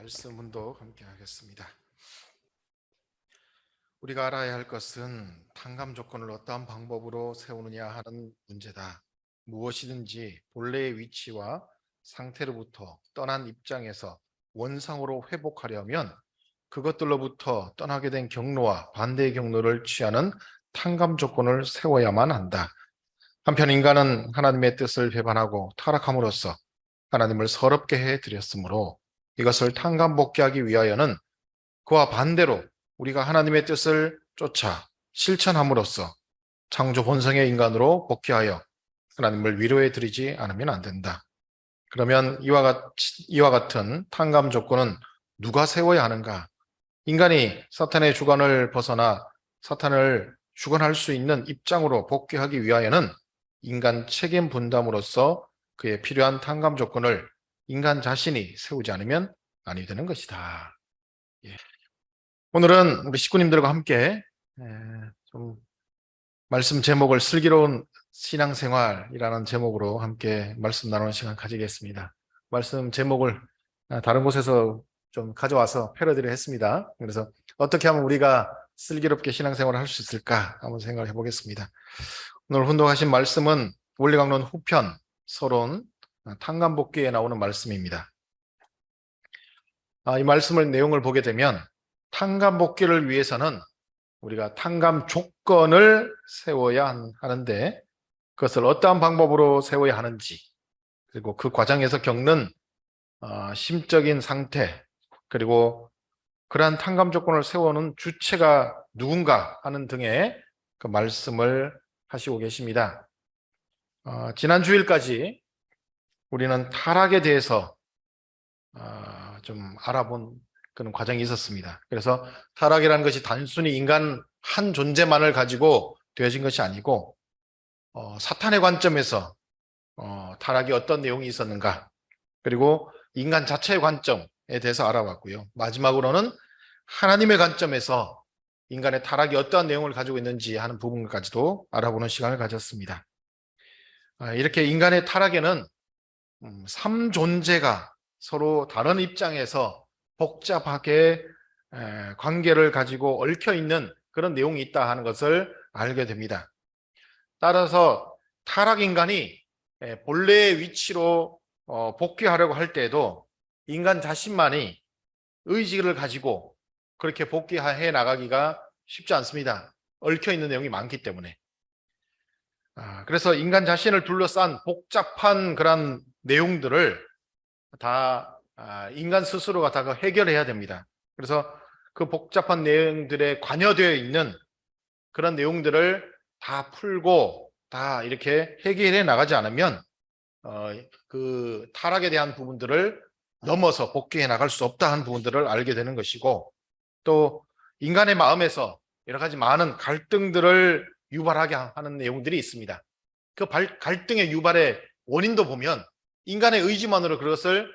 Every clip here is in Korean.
말씀 운동 함께 하겠습니다. 우리가 알아야 할 것은 탕감 조건을 어떠한 방법으로 세우느냐 하는 문제다. 무엇이든지 본래의 위치와 상태로부터 떠난 입장에서 원상으로 회복하려면 그것들로부터 떠나게 된 경로와 반대의 경로를 취하는 탕감 조건을 세워야만 한다. 한편 인간은 하나님의 뜻을 배반하고 타락함으로써 하나님을 서럽게 해 드렸으므로 이것을 탕감복귀하기 위하여는 그와 반대로 우리가 하나님의 뜻을 쫓아 실천함으로써 창조 본성의 인간으로 복귀하여 하나님을 위로해 드리지 않으면 안 된다. 그러면 이와, 같, 이와 같은 탕감 조건은 누가 세워야 하는가? 인간이 사탄의 주관을 벗어나 사탄을 주관할 수 있는 입장으로 복귀하기 위하여는 인간 책임 분담으로서 그에 필요한 탕감 조건을 인간 자신이 세우지 않으면 아니 되는 것이다. 예. 오늘은 우리 식구님들과 함께 에, 좀 말씀 제목을 슬기로운 신앙생활이라는 제목으로 함께 말씀 나누는 시간 가지겠습니다. 말씀 제목을 아, 다른 곳에서 좀 가져와서 패러디를 했습니다. 그래서 어떻게 하면 우리가 슬기롭게 신앙생활을 할 수 있을까 한번 생각을 해보겠습니다. 오늘 훈독하신 말씀은 원리강론 후편 서론 탕감복귀에 나오는 말씀입니다. 아, 이 말씀을 내용을 보게 되면 탕감 복귀를 위해서는 우리가 탕감 조건을 세워야 하는데 그것을 어떠한 방법으로 세워야 하는지 그리고 그 과정에서 겪는 어, 심적인 상태 그리고 그러한 탕감 조건을 세우는 주체가 누군가 하는 등의 그 말씀을 하시고 계십니다. 어, 지난 주일까지 우리는 타락에 대해서 어, 좀 알아본 그런 과정이 있었습니다. 그래서 타락이라는 것이 단순히 인간 한 존재만을 가지고 되어진 것이 아니고 어, 사탄의 관점에서 어, 타락이 어떤 내용이 있었는가 그리고 인간 자체의 관점에 대해서 알아봤고요. 마지막으로는 하나님의 관점에서 인간의 타락이 어떠한 내용을 가지고 있는지 하는 부분까지도 알아보는 시간을 가졌습니다. 아, 이렇게 인간의 타락에는 음, 삼 존재가 서로 다른 입장에서 복잡하게 관계를 가지고 얽혀 있는 그런 내용이 있다 하는 것을 알게 됩니다. 따라서 타락 인간이 본래의 위치로 어, 복귀하려고 할 때에도 인간 자신만이 의지를 가지고 그렇게 복귀해 나가기가 쉽지 않습니다. 얽혀 있는 내용이 많기 때문에. 아, 그래서 인간 자신을 둘러싼 복잡한 그런 내용들을 다 아, 인간 스스로가 다 해결해야 됩니다. 그래서 그 복잡한 내용들에 관여되어 있는 그런 내용들을 다 풀고 다 이렇게 해결해 나가지 않으면 어, 그 타락에 대한 부분들을 넘어서 복귀해 나갈 수 없다 하는 부분들을 알게 되는 것이고 또 인간의 마음에서 여러 가지 많은 갈등들을 유발하게 하는 내용들이 있습니다. 그 갈등의 유발의 원인도 보면 인간의 의지만으로 그것을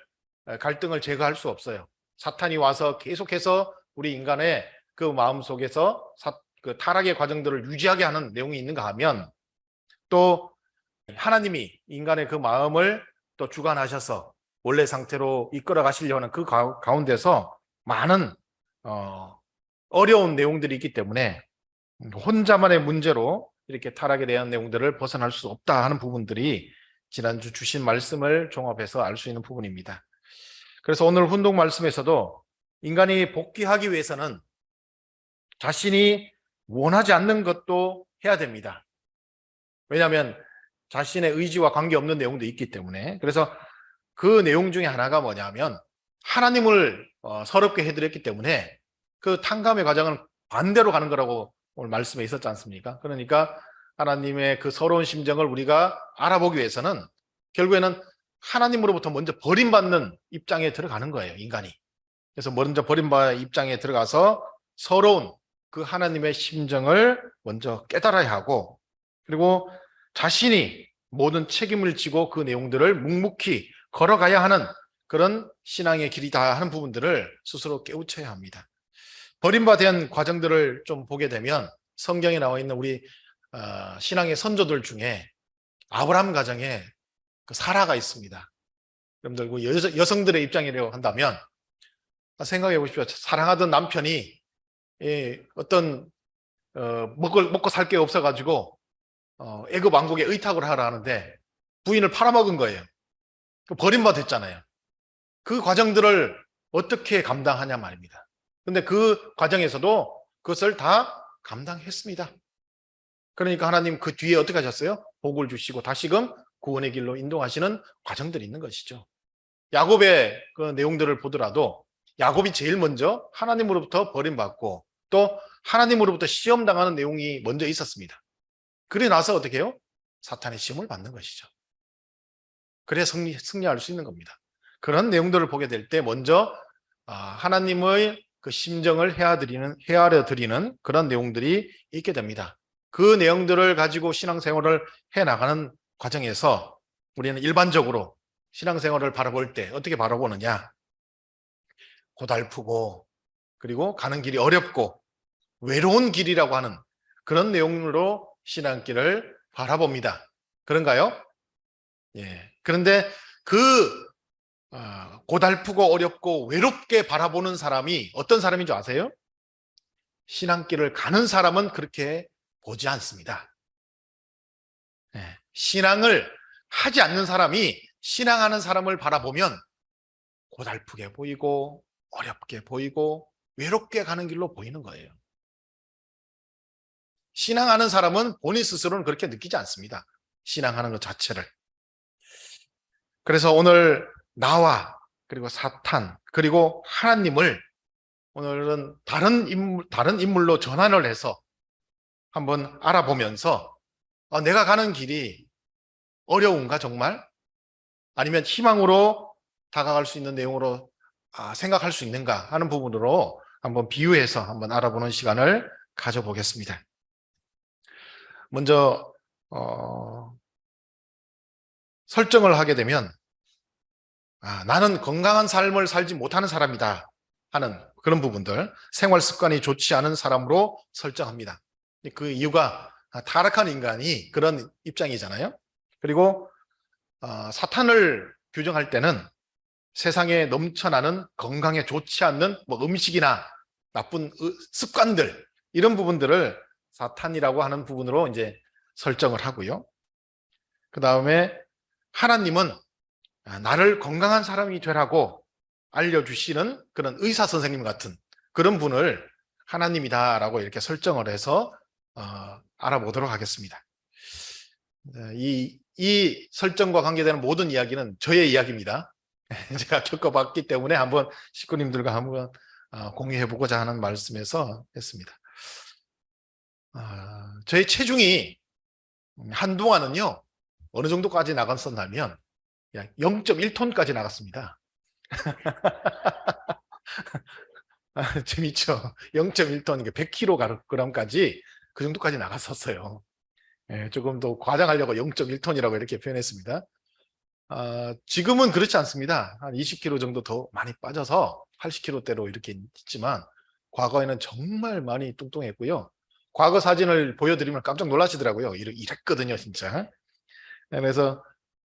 갈등을 제거할 수 없어요. 사탄이 와서 계속해서 우리 인간의 그 마음 속에서 사, 그 타락의 과정들을 유지하게 하는 내용이 있는가 하면 또 하나님이 인간의 그 마음을 또 주관하셔서 원래 상태로 이끌어 가시려는 그 가 운데서 많은 어, 어려운 내용들이 있기 때문에 혼자만의 문제로 이렇게 타락에 대한 내용들을 벗어날 수 없다 하는 부분들이 지난주 주신 말씀을 종합해서 알 수 있는 부분입니다. 그래서 오늘 훈독 말씀에서도 인간이 복귀하기 위해서는 자신이 원하지 않는 것도 해야 됩니다. 왜냐하면 자신의 의지와 관계없는 내용도 있기 때문에 그래서 그 내용 중에 하나가 뭐냐면 하나님을 어, 서럽게 해드렸기 때문에 그 탕감의 과정은 반대로 가는 거라고 오늘 말씀에 있었지 않습니까? 그러니까 하나님의 그 서러운 심정을 우리가 알아보기 위해서는 결국에는 하나님으로부터 먼저 버림받는 입장에 들어가는 거예요, 인간이. 그래서 먼저 버림받는 입장에 들어가서 서러운 그 하나님의 심정을 먼저 깨달아야 하고 그리고 자신이 모든 책임을 지고 그 내용들을 묵묵히 걸어가야 하는 그런 신앙의 길이다 하는 부분들을 스스로 깨우쳐야 합니다. 버림받은 과정들을 좀 보게 되면 성경에 나와 있는 우리 어, 신앙의 선조들 중에 아브라함 가정에 그 사라가 있습니다. 여러분들 그 여성들의 입장이라고 한다면 생각해 보십시오. 사랑하던 남편이 예, 어떤 어, 먹을 먹고 살 게 없어가지고 어, 애굽 왕국에 의탁을 하라 하는데 부인을 팔아먹은 거예요. 그 버림받았잖아요. 그 과정들을 어떻게 감당하냐 말입니다. 근데 그 과정에서도 그것을 다 감당했습니다. 그러니까 하나님 그 뒤에 어떻게 하셨어요? 복을 주시고 다시금 구원의 길로 인도하시는 과정들이 있는 것이죠. 야곱의 그 내용들을 보더라도 야곱이 제일 먼저 하나님으로부터 버림받고 또 하나님으로부터 시험 당하는 내용이 먼저 있었습니다. 그래 나서 어떻게 해요? 사탄의 시험을 받는 것이죠. 그래 승리, 승리할 수 있는 겁니다. 그런 내용들을 보게 될 때 먼저 아, 하나님의 그 심정을 헤아드리는, 헤아려 드리는 그런 내용들이 있게 됩니다. 그 내용들을 가지고 신앙생활을 해 나가는 과정에서 우리는 일반적으로 신앙생활을 바라볼 때 어떻게 바라보느냐? 고달프고 그리고 가는 길이 어렵고 외로운 길이라고 하는 그런 내용으로 신앙길을 바라봅니다. 그런가요? 예. 그런데 그 아, 고달프고 어렵고 외롭게 바라보는 사람이 어떤 사람인 줄 아세요? 신앙길을 가는 사람은 그렇게 보지 않습니다. 예. 신앙을 하지 않는 사람이 신앙하는 사람을 바라보면 고달프게 보이고 어렵게 보이고 외롭게 가는 길로 보이는 거예요. 신앙하는 사람은 본인 스스로는 그렇게 느끼지 않습니다. 신앙하는 것 자체를. 그래서 오늘 나와 그리고 사탄 그리고 하나님을 오늘은 다른 인물, 다른 인물로 전환을 해서 한번 알아보면서 어, 내가 가는 길이 어려운가 정말? 아니면 희망으로 다가갈 수 있는 내용으로 아, 생각할 수 있는가 하는 부분으로 한번 비유해서 한번 알아보는 시간을 가져보겠습니다. 먼저 어, 설정을 하게 되면 아, 나는 건강한 삶을 살지 못하는 사람이다 하는 그런 부분들 생활 습관이 좋지 않은 사람으로 설정합니다. 그 이유가 타락한 인간이 그런 입장이잖아요. 그리고 어, 사탄을 규정할 때는 세상에 넘쳐나는 건강에 좋지 않는 뭐 음식이나 나쁜 습관들 이런 부분들을 사탄이라고 하는 부분으로 이제 설정을 하고요. 그 다음에 하나님은 나를 건강한 사람이 되라고 알려주시는 그런 의사 선생님 같은 그런 분을 하나님이다라고 이렇게 설정을 해서 어, 알아보도록 하겠습니다. 네, 이, 이 설정과 관계되는 모든 이야기는 저의 이야기입니다. 제가 겪어봤기 때문에 한번 식구님들과 한번 어, 공유해보고자 하는 말씀에서 했습니다. 아, 저의 체중이 한동안은요 어느 정도까지 나갔었냐면 0.1톤까지 나갔습니다. 아, 재밌죠? 0.1톤, 100kg까지 그 정도까지 나갔었어요. 예, 조금 더 과장하려고 0.1톤이라고 이렇게 표현했습니다. 아, 지금은 그렇지 않습니다. 한 20kg 정도 더 많이 빠져서 80kg대로 이렇게 있지만 과거에는 정말 많이 뚱뚱했고요. 과거 사진을 보여드리면 깜짝 놀라시더라고요. 이랬거든요, 진짜. 그래서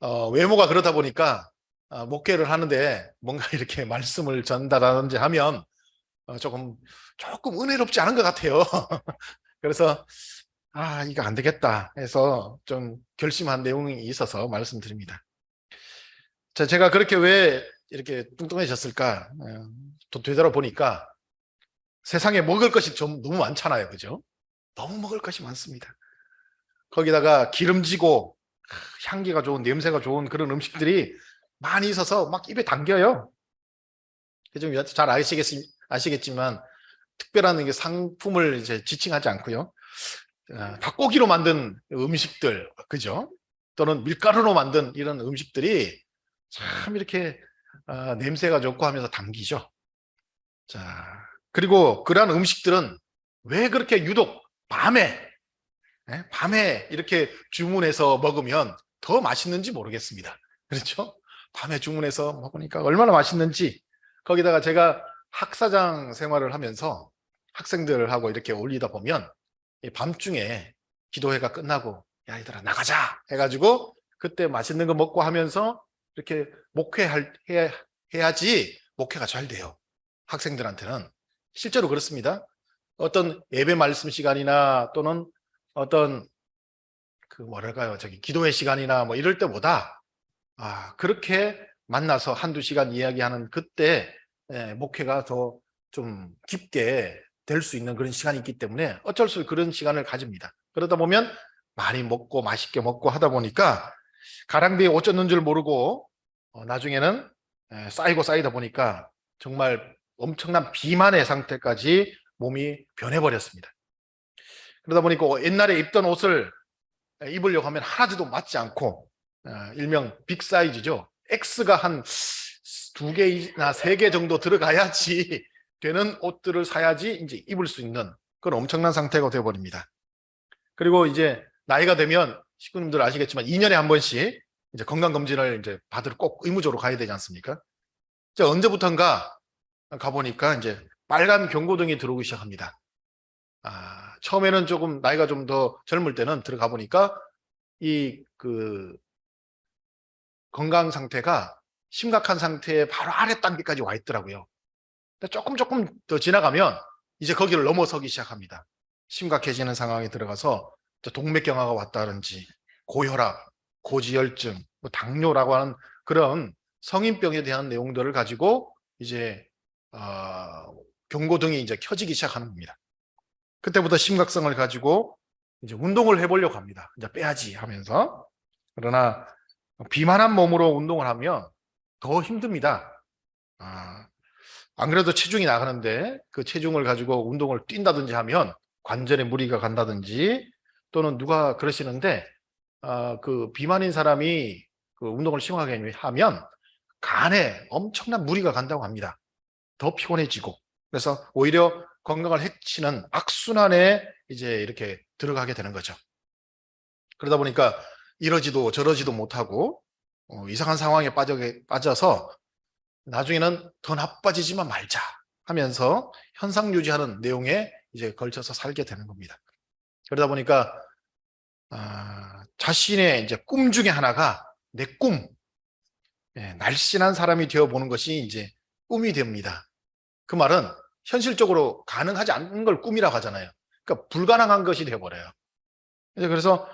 어, 외모가 그러다 보니까 어, 목회를 하는데 뭔가 이렇게 말씀을 전달하는지 하면 어, 조금 조금 은혜롭지 않은 것 같아요. 그래서 아 이거 안 되겠다 해서 좀 결심한 내용이 있어서 말씀드립니다. 자, 제가 그렇게 왜 이렇게 뚱뚱해졌을까? 또 되돌아보니까 세상에 먹을 것이 좀 너무 많잖아요. 그죠? 너무 먹을 것이 많습니다. 거기다가 기름지고 향기가 좋은 냄새가 좋은 그런 음식들이 많이 있어서 막 입에 당겨요. 좀 잘 아시겠, 아시겠지만 특별한 상품을 이제 지칭하지 않고요. 아, 닭고기로 만든 음식들, 그죠? 또는 밀가루로 만든 이런 음식들이 참 이렇게 어, 냄새가 좋고 하면서 당기죠. 자, 그리고 그러한 음식들은 왜 그렇게 유독 밤에 예? 밤에 이렇게 주문해서 먹으면 더 맛있는지 모르겠습니다. 그렇죠? 밤에 주문해서 먹으니까 얼마나 맛있는지 거기다가 제가 학사장 생활을 하면서 학생들하고 이렇게 올리다 보면 밤중에 기도회가 끝나고 야 얘들아 나가자 해가지고 그때 맛있는 거 먹고 하면서 이렇게 목회할 해야, 해야지 목회가 잘 돼요. 학생들한테는 실제로 그렇습니다. 어떤 예배 말씀 시간이나 또는 어떤 그 뭐랄까요 저기 기도회 시간이나 뭐 이럴 때보다 아 그렇게 만나서 한두 시간 이야기하는 그때 예, 목회가 더 좀 깊게 될 수 있는 그런 시간이 있기 때문에 어쩔 수 그런 시간을 가집니다. 그러다 보면 많이 먹고 맛있게 먹고 하다 보니까 가랑비에 옷 젖는 줄 모르고 어, 나중에는 에, 쌓이고 쌓이다 보니까 정말 엄청난 비만의 상태까지 몸이 변해버렸습니다. 그러다 보니까 옛날에 입던 옷을 입으려고 하면 하나도 맞지 않고 어, 일명 빅 사이즈죠. X가 한 두 개나 세 개 정도 들어가야지 되는 옷들을 사야지 이제 입을 수 있는 그런 엄청난 상태가 되어버립니다. 그리고 이제 나이가 되면 식구님들 아시겠지만 2년에 한 번씩 이제 건강검진을 이제 받으러 꼭 의무적으로 가야 되지 않습니까? 자, 언제부턴가 가보니까 이제 빨간 경고등이 들어오기 시작합니다. 아, 처음에는 조금 나이가 좀 더 젊을 때는 들어가 보니까 이 그 건강 상태가 심각한 상태에 바로 아래 단계까지 와 있더라고요. 조금 조금 더 지나가면 이제 거기를 넘어서기 시작합니다. 심각해지는 상황에 들어가서 동맥경화가 왔다든지 고혈압, 고지혈증, 뭐 당뇨라고 하는 그런 성인병에 대한 내용들을 가지고 이제 어, 경고등이 이제 켜지기 시작하는 겁니다. 그때부터 심각성을 가지고 이제 운동을 해보려고 합니다. 이제 빼야지 하면서 그러나 비만한 몸으로 운동을 하면 더 힘듭니다. 아, 안 그래도 체중이 나가는데 그 체중을 가지고 운동을 뛴다든지 하면 관절에 무리가 간다든지 또는 누가 그러시는데 어, 그 비만인 사람이 그 운동을 심하게 하면 간에 엄청난 무리가 간다고 합니다. 더 피곤해지고 그래서 오히려 건강을 해치는 악순환에 이제 이렇게 들어가게 되는 거죠. 그러다 보니까 이러지도 저러지도 못하고 어, 이상한 상황에 빠져, 빠져서 나중에는 더 나빠지지만 말자 하면서 현상 유지하는 내용에 이제 걸쳐서 살게 되는 겁니다. 그러다 보니까 아, 자신의 이제 꿈 중에 하나가 내 꿈, 예, 날씬한 사람이 되어 보는 것이 이제 꿈이 됩니다. 그 말은 현실적으로 가능하지 않는 걸 꿈이라고 하잖아요. 그러니까 불가능한 것이 되어버려요. 그래서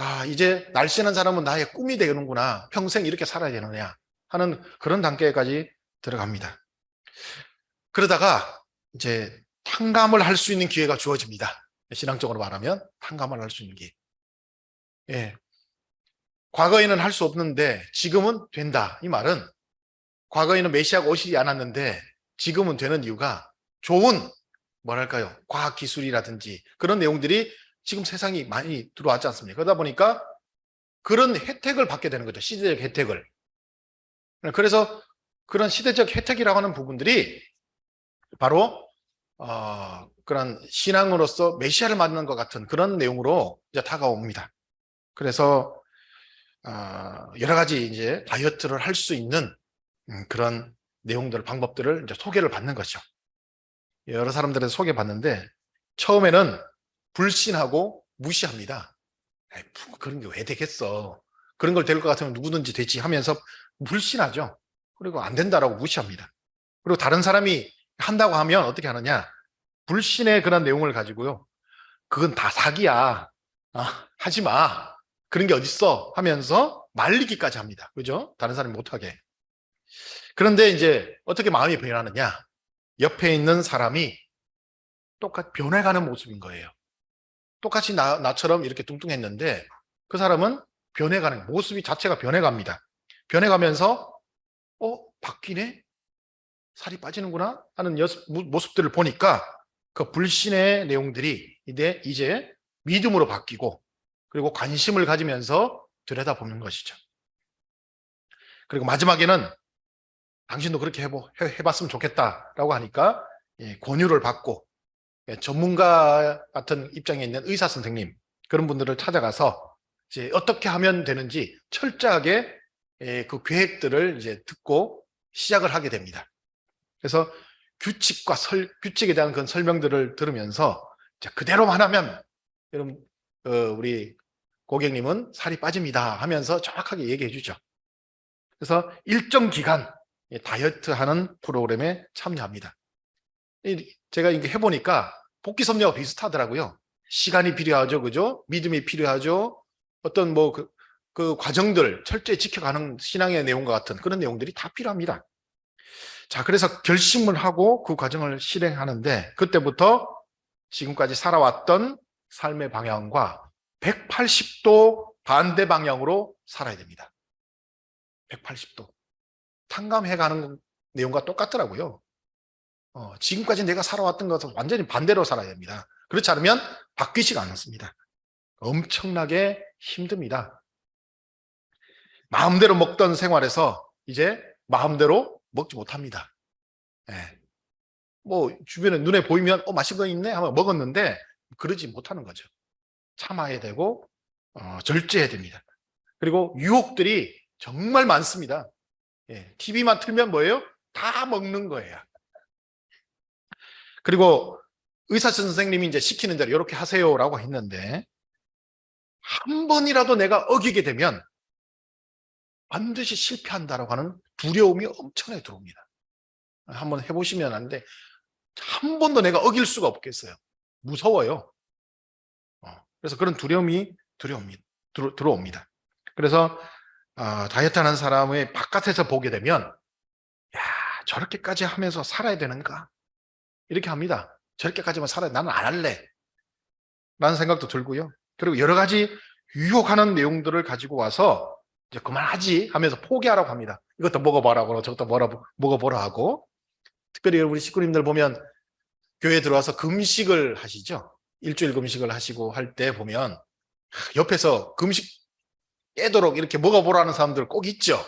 아 이제 날씬한 사람은 나의 꿈이 되는구나. 평생 이렇게 살아야 되느냐 하는 그런 단계까지 들어갑니다. 그러다가 이제 탕감을 할 수 있는 기회가 주어집니다. 신앙적으로 말하면 탕감을 할 수 있는 기회. 예. 과거에는 할 수 없는데 지금은 된다. 이 말은 과거에는 메시아가 오시지 않았는데 지금은 되는 이유가 좋은 뭐랄까요 과학 기술이라든지 그런 내용들이 지금 세상이 많이 들어왔지 않습니까? 그러다 보니까 그런 혜택을 받게 되는 거죠. 시대적 혜택을. 그래서 그런 시대적 혜택이라고 하는 부분들이 바로 어, 그런 신앙으로서 메시아를 만나는 것 같은 그런 내용으로 이제 다가옵니다. 그래서 어, 여러 가지 이제 다이어트를 할 수 있는 음, 그런 내용들, 방법들을 이제 소개를 받는 거죠. 여러 사람들에서 소개받는데 처음에는 불신하고 무시합니다. 에이, 뭐 그런 게 왜 되겠어? 그런 걸 될 것 같으면 누구든지 되지 하면서 불신하죠. 그리고 안 된다라고 무시합니다. 그리고 다른 사람이 한다고 하면 어떻게 하느냐? 불신의 그런 내용을 가지고요. 그건 다 사기야. 아, 하지 마. 그런 게 어딨어? 하면서 말리기까지 합니다. 그죠? 다른 사람이 못하게. 그런데 이제 어떻게 마음이 변하느냐? 옆에 있는 사람이 똑같이 변해가는 모습인 거예요. 똑같이 나, 나처럼 이렇게 뚱뚱했는데 그 사람은 변해가는 모습이 자체가 변해갑니다. 변해가면서 어 바뀌네 살이 빠지는구나 하는 여습, 모습들을 보니까 그 불신의 내용들이 이제 이제 믿음으로 바뀌고 그리고 관심을 가지면서 들여다보는 것이죠. 그리고 마지막에는 당신도 그렇게 해보, 해, 봤으면 좋겠다라고 하니까 예, 권유를 받고 예, 전문가 같은 입장에 있는 의사 선생님 그런 분들을 찾아가서 이제 어떻게 하면 되는지 철저하게 예, 그 계획들을 이제 듣고 시작을 하게 됩니다. 그래서 규칙과 설, 규칙에 대한 그런 설명들을 들으면서 자, 그대로만 하면 여러분 어, 우리 고객님은 살이 빠집니다 하면서 정확하게 얘기해 주죠. 그래서 일정 기간 다이어트 하는 프로그램에 참여합니다. 이- 제가 이게 해보니까 복귀 섭리와 비슷하더라고요. 시간이 필요하죠, 그죠? 믿음이 필요하죠. 어떤 뭐 그, 그 과정들 철저히 지켜가는 신앙의 내용과 같은 그런 내용들이 다 필요합니다. 자, 그래서 결심을 하고 그 과정을 실행하는데 그때부터 지금까지 살아왔던 삶의 방향과 180도 반대 방향으로 살아야 됩니다. 180도. 탕감해 가는 내용과 똑같더라고요. 어, 지금까지 내가 살아왔던 것은 완전히 반대로 살아야 됩니다. 그렇지 않으면 바뀌지가 않습니다. 엄청나게 힘듭니다. 마음대로 먹던 생활에서 이제 마음대로 먹지 못합니다. 예. 뭐 주변에 눈에 보이면 어 맛있는 거 있네 하면 먹었는데 그러지 못하는 거죠. 참아야 되고 어, 절제해야 됩니다. 그리고 유혹들이 정말 많습니다. 예, TV만 틀면 뭐예요? 다 먹는 거예요. 그리고 의사 선생님이 이제 시키는 대로 이렇게 하세요라고 했는데 한 번이라도 내가 어기게 되면 반드시 실패한다라고 하는 두려움이 엄청나게 들어옵니다. 한번 해보시면 아는데 한 번도 내가 어길 수가 없겠어요. 무서워요. 어, 그래서 그런 두려움이 두려움이 들어, 들어 옵니다. 그래서 어, 다이어트 하는 사람의 바깥에서 보게 되면 야 저렇게까지 하면서 살아야 되는가 이렇게 합니다. 저렇게까지만 살아야 나는 안 할래 라는 생각도 들고요. 그리고 여러 가지 유혹하는 내용들을 가지고 와서 이제 그만하지 하면서 포기하라고 합니다. 이것도 먹어보라고 저것도 뭐라, 먹어보라 하고 특별히 우리 식구님들 보면 교회 들어와서 금식을 하시죠. 일주일 금식을 하시고 할 때 보면 옆에서 금식 깨도록 이렇게 먹어보라는 사람들 꼭 있죠.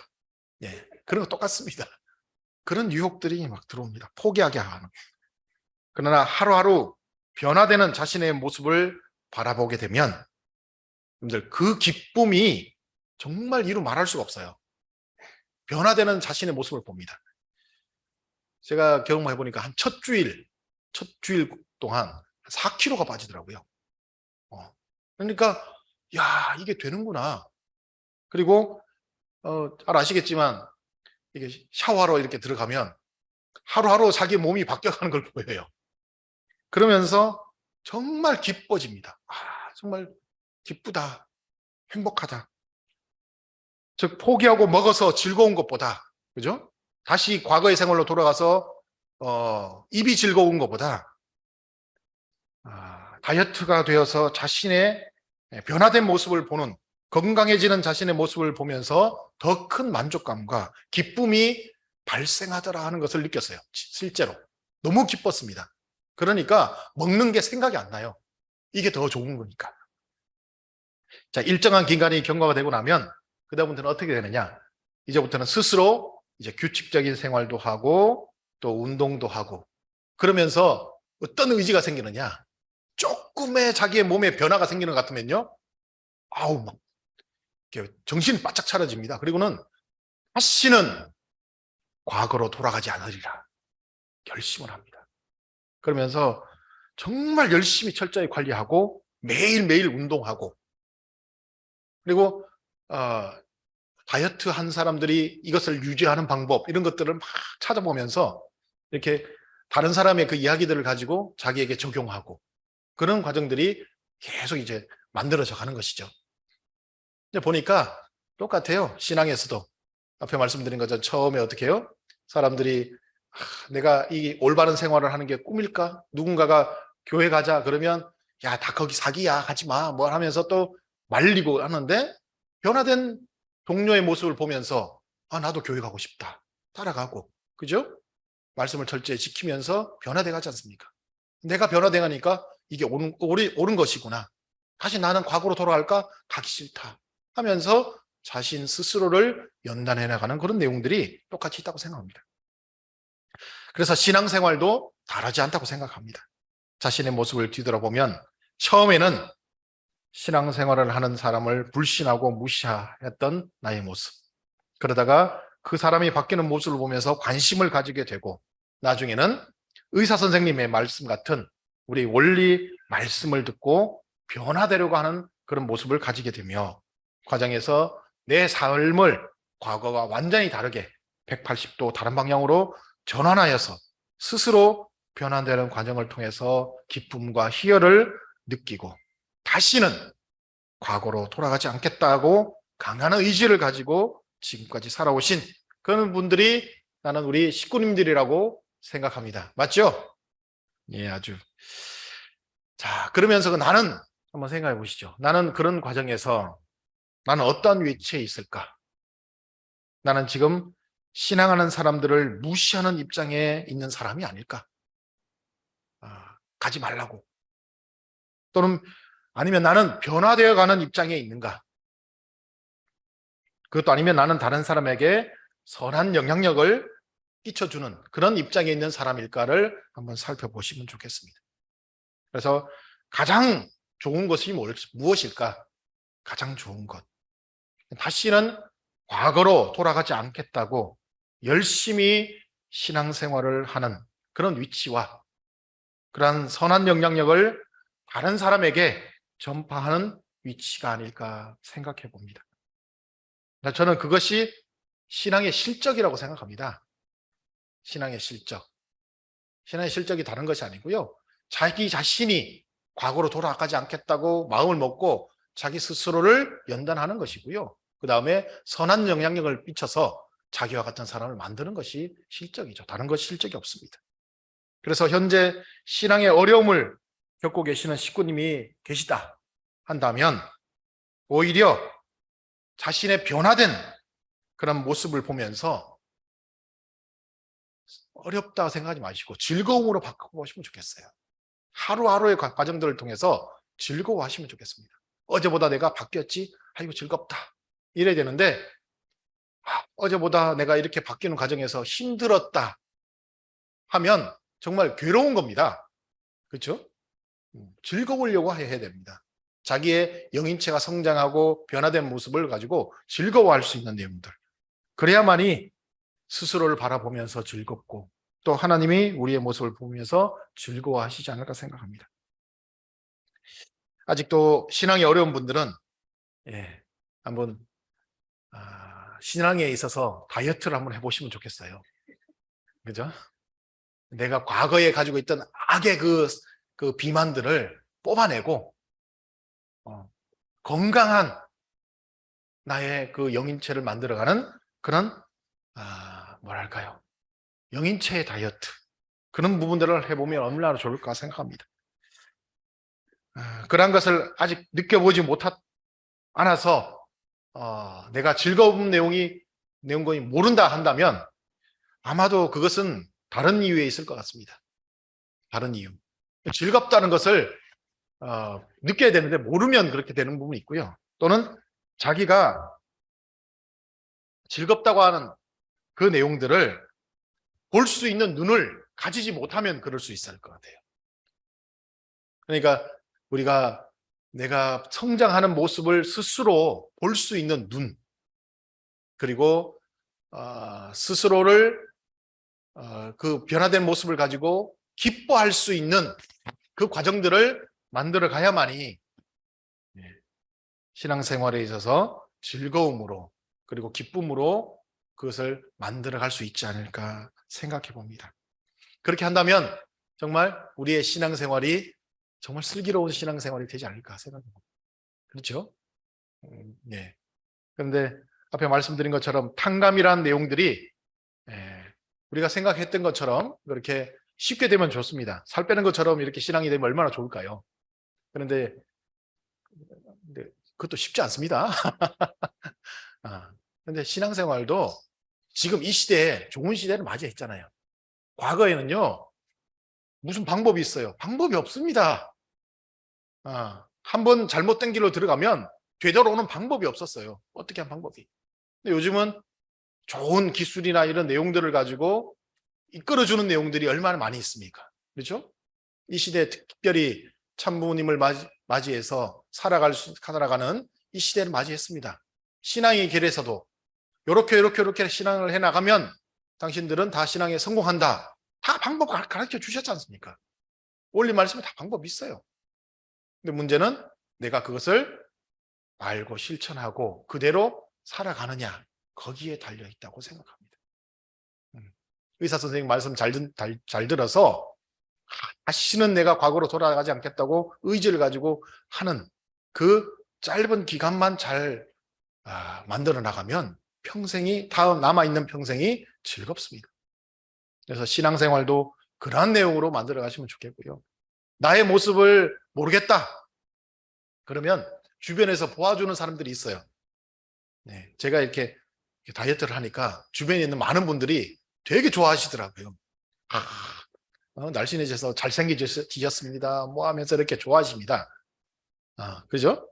예, 그런 거 똑같습니다. 그런 유혹들이 막 들어옵니다. 포기하게 하는. 그러나 하루하루 변화되는 자신의 모습을 바라보게 되면 여러분들 그 기쁨이 정말 이루 말할 수가 없어요. 변화되는 자신의 모습을 봅니다. 제가 경험해 보니까 한 첫 주일, 첫 주일 동안 4kg가 빠지더라고요. 어, 그러니까 야 이게 되는구나. 그리고 어, 잘 아시겠지만 이게 샤워하러 이렇게 들어가면 하루하루 자기 몸이 바뀌어가는 걸 보여요. 그러면서 정말 기뻐집니다. 아, 정말 기쁘다. 행복하다. 즉, 포기하고 먹어서 즐거운 것보다, 그죠? 다시 과거의 생활로 돌아가서, 어, 입이 즐거운 것보다, 아, 다이어트가 되어서 자신의 변화된 모습을 보는, 건강해지는 자신의 모습을 보면서 더 큰 만족감과 기쁨이 발생하더라 하는 것을 느꼈어요. 실제로. 너무 기뻤습니다. 그러니까 먹는 게 생각이 안 나요. 이게 더 좋은 거니까. 자, 일정한 기간이 경과가 되고 나면 그다음부터는 어떻게 되느냐? 이제부터는 스스로 이제 규칙적인 생활도 하고 또 운동도 하고 그러면서 어떤 의지가 생기느냐? 조금의 자기의 몸에 변화가 생기는 것 같으면요. 아우 막 정신이 바짝 차려집니다. 그리고는 다시는 과거로 돌아가지 않으리라 결심을 합니다. 그러면서 정말 열심히 철저히 관리하고 매일매일 운동하고 그리고 어, 다이어트 한 사람들이 이것을 유지하는 방법 이런 것들을 막 찾아보면서 이렇게 다른 사람의 그 이야기들을 가지고 자기에게 적용하고 그런 과정들이 계속 이제 만들어져 가는 것이죠. 이제 보니까 똑같아요. 신앙에서도 앞에 말씀드린 것처럼 처음에 어떻게 해요? 사람들이 아, 내가 이 올바른 생활을 하는 게 꿈일까? 누군가가 교회 가자 그러면 야 다 거기 사기야 가지 마뭐 하면서 또 말리고 하는데 변화된 동료의 모습을 보면서 아 나도 교회 가고 싶다 따라가고 그죠? 말씀을 철저히 지키면서 변화돼 가지 않습니까? 내가 변화돼 가니까 이게 옳은, 옳은, 옳은 것이구나 다시 나는 과거로 돌아갈까? 가기 싫다 하면서 자신 스스로를 연단해 나가는 그런 내용들이 똑같이 있다고 생각합니다. 그래서 신앙생활도 다르지 않다고 생각합니다. 자신의 모습을 뒤돌아보면 처음에는 신앙생활을 하는 사람을 불신하고 무시했던 나의 모습. 그러다가 그 사람이 바뀌는 모습을 보면서 관심을 가지게 되고 나중에는 의사 선생님의 말씀 같은 우리 원리 말씀을 듣고 변화되려고 하는 그런 모습을 가지게 되며 과정에서 내 삶을 과거와 완전히 다르게 180도 다른 방향으로 전환하여서 스스로 변화되는 과정을 통해서 기쁨과 희열을 느끼고 다시는 과거로 돌아가지 않겠다고 강한 의지를 가지고 지금까지 살아오신 그런 분들이 나는 우리 식구님들이라고 생각합니다. 맞죠? 예, 아주. 자, 그러면서 그 나는 한번 생각해 보시죠. 나는 그런 과정에서 나는 어떠한 위치에 있을까? 나는 지금 신앙하는 사람들을 무시하는 입장에 있는 사람이 아닐까? 아, 가지 말라고. 또는 아니면 나는 변화되어 가는 입장에 있는가? 그것도 아니면 나는 다른 사람에게 선한 영향력을 끼쳐주는 그런 입장에 있는 사람일까를 한번 살펴보시면 좋겠습니다. 그래서 가장 좋은 것이 뭘- 무엇일까? 가장 좋은 것. 다시는 과거로 돌아가지 않겠다고 열심히 신앙생활을 하는 그런 위치와 그러한 선한 영향력을 다른 사람에게 전파하는 위치가 아닐까 생각해 봅니다. 저는 그것이 신앙의 실적이라고 생각합니다. 신앙의 실적. 신앙의 실적이 다른 것이 아니고요. 자기 자신이 과거로 돌아가지 않겠다고 마음을 먹고 자기 스스로를 연단하는 것이고요. 그 다음에 선한 영향력을 끼쳐서 자기와 같은 사람을 만드는 것이 실적이죠. 다른 것이 실적이 없습니다. 그래서 현재 신앙의 어려움을 겪고 계시는 식구님이 계시다 한다면 오히려 자신의 변화된 그런 모습을 보면서 어렵다 생각하지 마시고 즐거움으로 바꿔보시면 좋겠어요. 하루하루의 과- 과정들을 통해서 즐거워하시면 좋겠습니다. 어제보다 내가 바뀌었지? 아이고 즐겁다. 이래야 되는데 아, 어제보다 내가 이렇게 바뀌는 과정에서 힘들었다 하면 정말 괴로운 겁니다. 그렇죠? 음, 즐거우려고 해야 됩니다. 자기의 영인체가 성장하고 변화된 모습을 가지고 즐거워할 수 있는 내용들. 그래야만이 스스로를 바라보면서 즐겁고 또 하나님이 우리의 모습을 보면서 즐거워하시지 않을까 생각합니다. 아직도 신앙이 어려운 분들은 예, 한번 아, 신앙에 있어서 다이어트를 한번 해보시면 좋겠어요. 그죠? 내가 과거에 가지고 있던 악의 그, 그 비만들을 뽑아내고 어, 건강한 나의 그 영인체를 만들어가는 그런 아, 뭐랄까요? 영인체의 다이어트 그런 부분들을 해보면 얼마나 좋을까 생각합니다. 아, 그런 것을 아직 느껴보지 못하 않아서 어, 내가 즐거운 내용이 내용이 모른다 한다면 아마도 그것은 다른 이유에 있을 것 같습니다. 다른 이유. 즐겁다는 것을 어, 느껴야 되는데 모르면 그렇게 되는 부분이 있고요. 또는 자기가 즐겁다고 하는 그 내용들을 볼 수 있는 눈을 가지지 못하면 그럴 수 있을 것 같아요. 그러니까 우리가 내가 성장하는 모습을 스스로 볼 수 있는 눈, 그리고 어, 스스로를 어, 그 변화된 모습을 가지고 기뻐할 수 있는 그 과정들을 만들어 가야만이 예, 신앙생활에 있어서 즐거움으로 그리고 기쁨으로 그것을 만들어 갈 수 있지 않을까 생각해 봅니다. 그렇게 한다면 정말 우리의 신앙생활이 정말 슬기로운 신앙생활이 되지 않을까 생각합니다. 그렇죠? 음, 네. 그런데 앞에 말씀드린 것처럼 탕감이라는 내용들이 예, 우리가 생각했던 것처럼 그렇게 쉽게 되면 좋습니다. 살 빼는 것처럼 이렇게 신앙이 되면 얼마나 좋을까요? 그런데 근데 그것도 쉽지 않습니다. 아, 근데 신앙생활도 지금 이 시대에 좋은 시대를 맞이했잖아요. 과거에는요, 무슨 방법이 있어요? 방법이 없습니다. 아, 한번 잘못된 길로 들어가면 되돌아오는 방법이 없었어요. 어떻게 한 방법이. 근데 요즘은 좋은 기술이나 이런 내용들을 가지고 이끌어주는 내용들이 얼마나 많이 있습니까? 그렇죠? 이 시대에 특별히 참부님을 맞이, 맞이해서 살아갈 수, 살아가는 이 시대를 맞이했습니다. 신앙의 길에서도 요렇게 요렇게 요렇게 신앙을 해나가면 당신들은 다 신앙에 성공한다. 다 방법 가르쳐 주셨지 않습니까? 올린 말씀에 다 방법이 있어요. 근데 문제는 내가 그것을 알고 실천하고 그대로 살아가느냐 거기에 달려 있다고 생각합니다. 음. 의사 선생님 말씀 잘, 듣- 잘, 잘 들어서 다시는 내가 과거로 돌아가지 않겠다고 의지를 가지고 하는 그 짧은 기간만 잘 아, 만들어 나가면 평생이 다음 남아 있는 평생이 즐겁습니다. 그래서 신앙생활도 그러한 내용으로 만들어 가시면 좋겠고요. 나의 모습을 모르겠다. 그러면 주변에서 도와주는 사람들이 있어요. 네, 제가 이렇게 다이어트를 하니까 주변에 있는 많은 분들이 되게 좋아하시더라고요. 아, 어, 날씬해져서 잘생기셨습니다. 뭐 하면서 이렇게 좋아하십니다. 아, 그죠?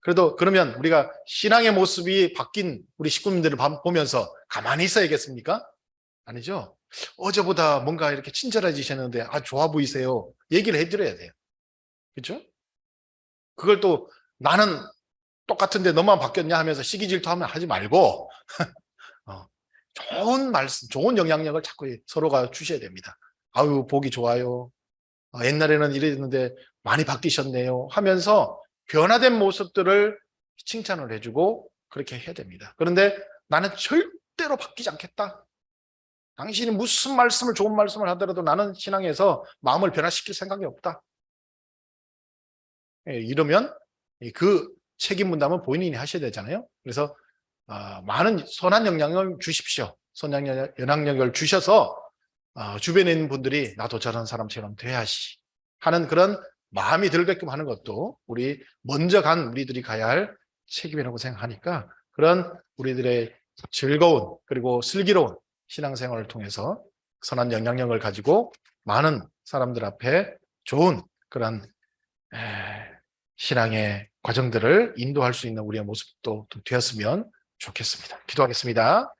그래도 그러면 우리가 신앙의 모습이 바뀐 우리 식구님들을 봐- 보면서 가만히 있어야겠습니까? 아니죠. 어제보다 뭔가 이렇게 친절해지셨는데 아 좋아 보이세요. 얘기를 해드려야 돼요. 그렇죠? 그걸 또 나는 똑같은데 너만 바뀌었냐 하면서 시기 질투 하면 하지 말고 어, 좋은 말씀, 좋은 영향력을 자꾸 서로가 주셔야 됩니다. 아유 보기 좋아요. 아, 옛날에는 이랬는데 많이 바뀌셨네요. 하면서 변화된 모습들을 칭찬을 해주고 그렇게 해야 됩니다. 그런데 나는 절대로 바뀌지 않겠다. 당신이 무슨 말씀을 좋은 말씀을 하더라도 나는 신앙에서 마음을 변화시킬 생각이 없다. 예, 이러면 이그 책임 분담은 본인이 하셔야 되잖아요. 그래서 아, 많은 선한 영향을 주십시오. 선한 영- 영향력을 주셔서 아, 주변에 있는 분들이 나도 저런 사람처럼 돼야지 하는 그런 마음이 들게끔 하는 것도 우리 먼저 간 우리들이 가야 할 책임이라고 생각하니까 그런 우리들의 즐거운 그리고 슬기로운 신앙생활을 통해서 선한 영향력을 가지고 많은 사람들 앞에 좋은 그런 에, 신앙의 과정들을 인도할 수 있는 우리의 모습도 좀 되었으면 좋겠습니다. 기도하겠습니다.